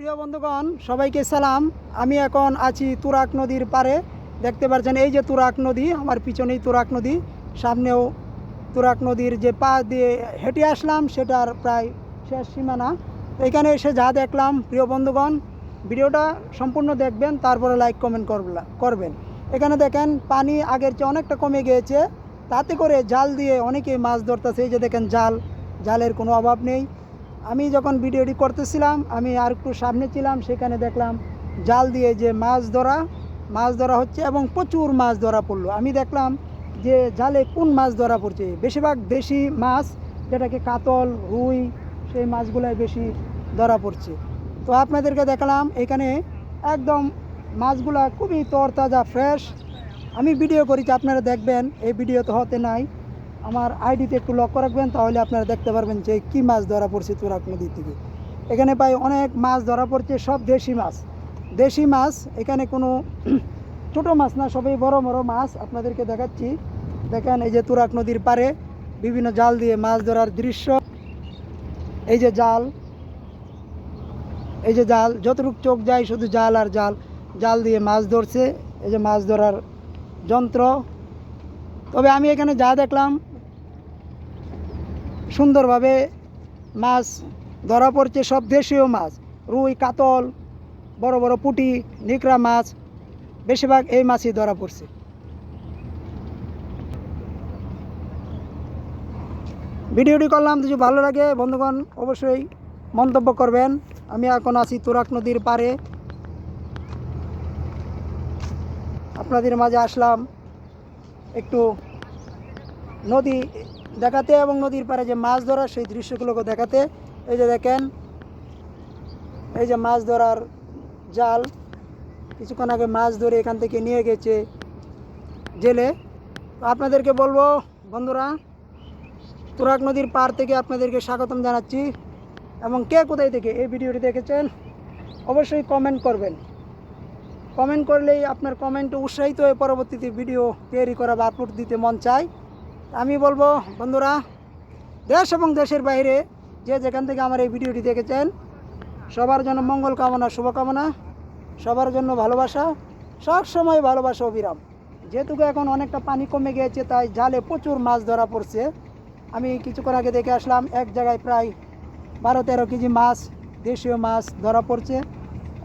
প্রিয় বন্ধুগণ, সবাইকে সালাম। আমি এখন আছি তুরাক নদীর পারে দেখতে পাচ্ছেন এই যে তুরাক নদী, আমার পিছনেই তুরাক নদী। সামনেও তুরাক নদীর যে পা দিয়ে হেঁটে আসলাম, সেটার প্রায় শেষ সীমানা। এখানে এসে যা দেখলাম, প্রিয় বন্ধুগণ, ভিডিওটা সম্পূর্ণ দেখবেন, তারপরে লাইক, কমেন্ট করবেন। এখানে দেখেন, পানি আগের চেয়ে অনেকটা কমে গিয়েছে। তাতে করে জাল দিয়ে অনেকে মাছ ধরতেছে। এই যে দেখেন, জাল, জালের কোনো অভাব নেই। আমি যখন ভিডিওটি করতেছিলাম, আমি আর একটু সামনে ছিলাম, সেখানে দেখলাম জাল দিয়ে যে মাছ ধরা মাছ ধরা হচ্ছে এবং প্রচুর মাছ ধরা পড়ল। আমি দেখলাম যে জালে কোন মাছ ধরা পড়ছে? বেশিরভাগ দেশি মাছ, যেটাকে কাতল, রুই, সেই মাছগুলাই বেশি ধরা পড়ছে। তো আপনাদেরকে দেখালাম, এখানে একদম মাছগুলা খুবই তরতাজা ফ্রেশ আমি ভিডিও করেছি আপনারা দেখবেন, এই ভিডিও তো হতে নাই। আমার আইডিতে একটু লক্ষ্য রাখবেন, তাহলে আপনারা দেখতে পারবেন যে কী মাছ ধরা পড়ছে তুরাক নদী থেকে। এখানে প্রায় অনেক মাছ ধরা পড়ছে, সব দেশি মাছ। দেশি মাছ, এখানে কোনো ছোট মাছ না, সবই বড় বড় মাছ। আপনাদেরকে দেখাচ্ছি। দেখেন, এই যে তুরাক নদীর পারে বিভিন্ন জাল দিয়ে মাছ ধরার দৃশ্য। এই যে জাল, এই যে জাল, যতটুকু চোখ যায় শুধু জাল আর জাল। জাল দিয়ে মাছ ধরছে, এই যে মাছ ধরার যন্ত্র। তবে আমি এখানে যা দেখলাম সুন্দরভাবে মাছ ধরা পড়ছে, সব দেশীয় মাছ, রুই, কাতল, বড় বড় পুঁটি নিকরা মাছ, বেশিরভাগ এই মাছই ধরা পড়ছে। ভিডিওটি করলাম, যদি ভালো লাগে বন্ধুগণ, অবশ্যই মন্তব্য করবেন। আমি এখন আছি তুরাক নদীর পারে আপনাদের মাঝে আসলাম। একটু নদী দেখাতে এবং নদীর পাড়ে যে মাছ ধরা সেই দৃশ্যগুলোকে দেখাতে, এই যে দেখেন, এই যে মাছ ধরার জাল, কিছুক্ষণ আগে মাছ ধরে এখান থেকে নিয়ে গেছে জেলে। আপনাদেরকে বলব, বন্ধুরা তুরাক নদীর পার থেকে আপনাদেরকে স্বাগতম জানাচ্ছি। এবং কে কোথায় থেকে এই ভিডিওটি দেখেছেন, অবশ্যই কমেন্ট করবেন। কমেন্ট করলেই আপনার কমেন্ট উৎসাহিত হয়ে পরবর্তীতে ভিডিও তৈরি করা বা আপলোড দিতে মন চায়। আমি বলব, বন্ধুরা, দেশ এবং দেশের বাইরে যে যেখান থেকে আমার এই ভিডিওটি দেখেছেন, সবার জন্য মঙ্গল কামনা, শুভকামনা, সবার জন্য ভালোবাসা, সব সময় ভালোবাসা, অবিরাম। যেহেতুকে এখন অনেকটা পানি কমে গিয়েছে, তাই জালে প্রচুর মাছ ধরা পড়ছে। আমি কিছুক্ষণ আগে দেখে আসলাম, এক জায়গায় প্রায় বারো তেরো কেজি মাছ, দেশীয় মাছ ধরা পড়ছে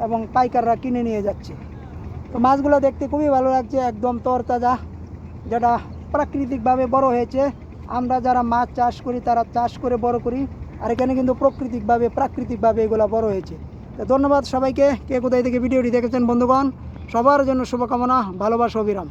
এবং পাইকাররা কিনে নিয়ে যাচ্ছে। তো মাছগুলো দেখতে খুবই ভালো লাগছে, একদম তরতাজা, যেটা প্রাকৃতিকভাবে বড় হয়েছে। আমরা যারা মাছ চাষ করি, তারা চাষ করে বড় করি। আর এখানে কিন্তু প্রাকৃতিকভাবে প্রাকৃতিকভাবে এগুলো বড় হয়েছে। তো ধন্যবাদ সবাইকে। কে কোথায় থেকে ভিডিওটি দেখেছেন, বন্ধুগণ? সবার জন্য শুভকামনা, ভালোবাসা, অবিরাম।